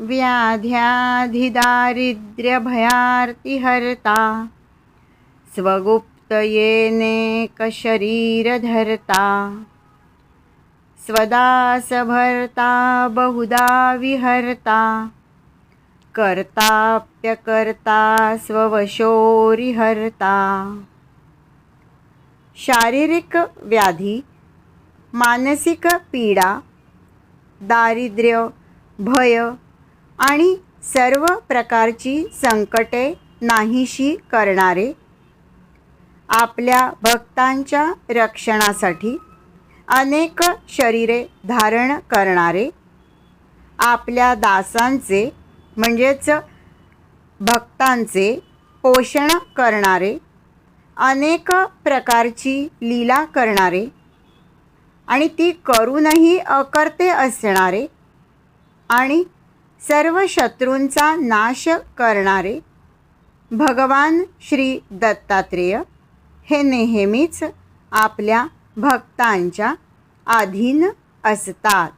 व्याध्याधिदारिद्र्यभयार्तिहर्ता। स्वगुप्तयेनेकशरीरधर्ता। स्वदासभर्ता बहुधा विहर्ता। कर्ताप्यकर्ता स्ववशोरिहर्ता। शारीरिक व्याधी मानसिक पीडा दारिद्र्य भय आणि सर्व प्रकारची संकटे नाहीशी करणारे आपल्या भक्तांच्या रक्षणासाठी अनेक शरीरे धारण करणारे आपल्या दासांचे म्हणजेच भक्तांचे पोषण करणारे अनेक प्रकारची लीला करणारे आणि ती करूनही अकर्ते असणारे आणि सर्व शत्रूंचा नाश करणारे भगवान श्री दत्तात्रेय हे नेहमीच आपल्या भक्तांच्या अधीन असतात.